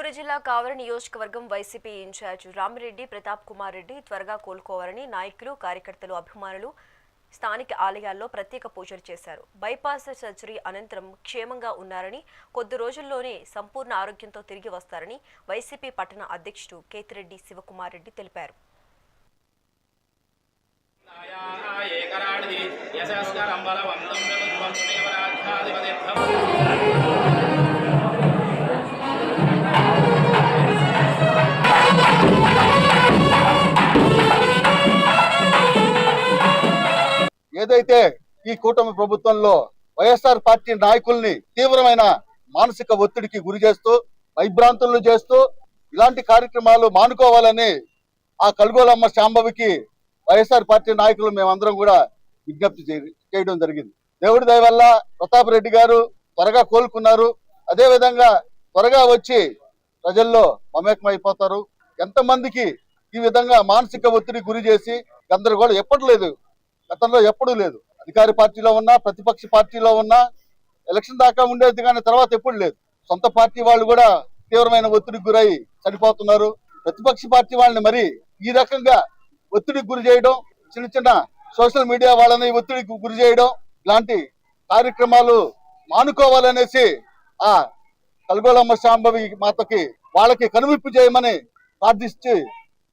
ఏలూరు జిల్లా కావలి నియోజకవర్గం YCP incharge Ramireddy Pratap Kumar Reddy త్వరగా కోలుకోవాలని నాయకులు కార్యకర్తలు అభిమానులు స్థానిక ఆలయాల్లో ప్రత్యేక పూజలు చేశారు. బైపాస్ సర్జరీ అనంతరం క్షేమంగా ఉన్నారని కొద్ది రోజుల్లోనే సంపూర్ణ ఆరోగ్యంతో తిరిగి వస్తారని వైసీపీ పట్టణ అధ్యక్షుడు కేతిరెడ్డి శివకుమార్ రెడ్డి తెలిపారు. ఏకరాడిది ఏదైతే ఈ కూటమి ప్రభుత్వంలో వైఎస్ఆర్ పార్టీ నాయకుల్ని తీవ్రమైన మానసిక ఒత్తిడికి గురి చేస్తూ భయభ్రాంతులను చేస్తూ ఇలాంటి కార్యక్రమాలు మానుకోవాలని ఆ కలుగోలమ్మ శాంభవికి వైఎస్ఆర్ పార్టీ నాయకులు మేమందరం కూడా విజ్ఞప్తి చేయడం జరిగింది. దేవుడి దయ వల్ల ప్రతాప్ రెడ్డి గారు త్వరగా కోలుకున్నారు. అదేవిధంగా త్వరగా వచ్చి ప్రజల్లో మమేకమైపోతారు. ఎంతమందికి ఈ విధంగా మానసిక ఒత్తిడి గురి చేసి గందరగోళం ఎప్పట్లేదు. గతంలో ఎప్పుడూ లేదు. అధికార పార్టీలో ఉన్నా ప్రతిపక్ష పార్టీలో ఉన్నా ఎలక్షన్ దాకా ఉండేది కానీ తర్వాత ఎప్పుడు లేదు. సొంత పార్టీ వాళ్ళు కూడా తీవ్రమైన ఒత్తిడికి గురై చనిపోతున్నారు. ప్రతిపక్ష పార్టీ వాళ్ళని మరి ఈ రకంగా ఒత్తిడికి గురి చేయడం చిన్న చిన్న సోషల్ మీడియా వాళ్ళని ఒత్తిడికి గురి చేయడం ఇలాంటి కార్యక్రమాలు మానుకోవాలనేసి ఆ కల్గోలమ్మ శాంభవి మాతకి వాళ్ళకి కనువిప్పు చేయమని ప్రార్థించి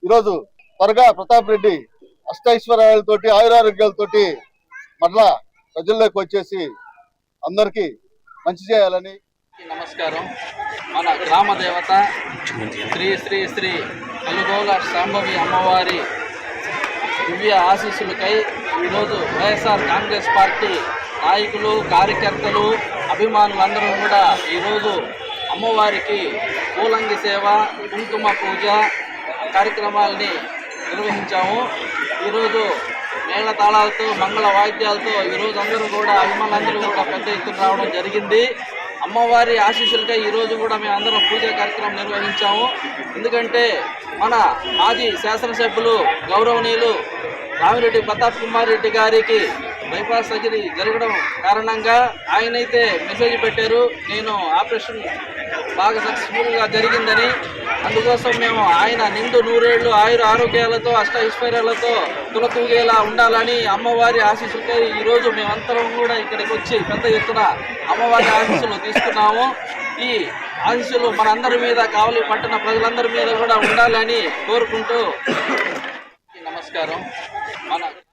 ఈరోజు త్వరగా ప్రతాప్ రెడ్డి అష్టైశ్వర్యాలతోటి ఆయురారోగ్యాలతోటి మరలా ప్రజల్లోకి వచ్చేసి అందరికీ మంచి చేయాలని నమస్కారం. మన గ్రామ దేవత శ్రీ శ్రీ శ్రీ అలుగోల శాంభవి అమ్మవారి దివ్య ఆశీస్సులకై ఈరోజు వైఎస్ఆర్ కాంగ్రెస్ పార్టీ నాయకులు కార్యకర్తలు అభిమానులందరూ కూడా ఈరోజు అమ్మవారికి పూలంగి సేవ కుంకుమ పూజ కార్యక్రమాలని నిర్వహించాము. ఈరోజు మేళ తాళాలతో మంగళ వాయిద్యాలతో ఈరోజు అందరూ కూడా అభిమానులందరూ కూడా పెద్ద ఎత్తున రావడం జరిగింది. అమ్మవారి ఆశీస్సులకై ఈరోజు కూడా మేము అందరం పూజా కార్యక్రమం నిర్వహించాము. ఎందుకంటే మన మాజీ శాసనసభ్యులు గౌరవనీయులు రామిరెడ్డి ప్రతాప్ కుమార్ రెడ్డి గారికి బైపాస్ సర్జరీ జరగడం కారణంగా ఆయనైతే మెసేజ్ పెట్టారు. నేను ఆపరేషన్ బాగా సక్సెస్ఫుల్గా జరిగిందని అందుకోసం మేము ఆయన నిండు నూరేళ్ళు ఆయుర ఆరోగ్యాలతో అష్ట ఐశ్వర్యాలతో తులతూగేలా ఉండాలని అమ్మవారి ఆశీస్సులతో ఈరోజు మేమంతరం కూడా ఇక్కడికి వచ్చి పెద్ద ఎత్తున అమ్మవారి ఆశీస్సులు తీసుకున్నాము. ఈ ఆశీస్సులు మనందరి మీద కావలి పట్టణ ప్రజలందరి మీద కూడా ఉండాలని కోరుకుంటూ నమస్కారం. మన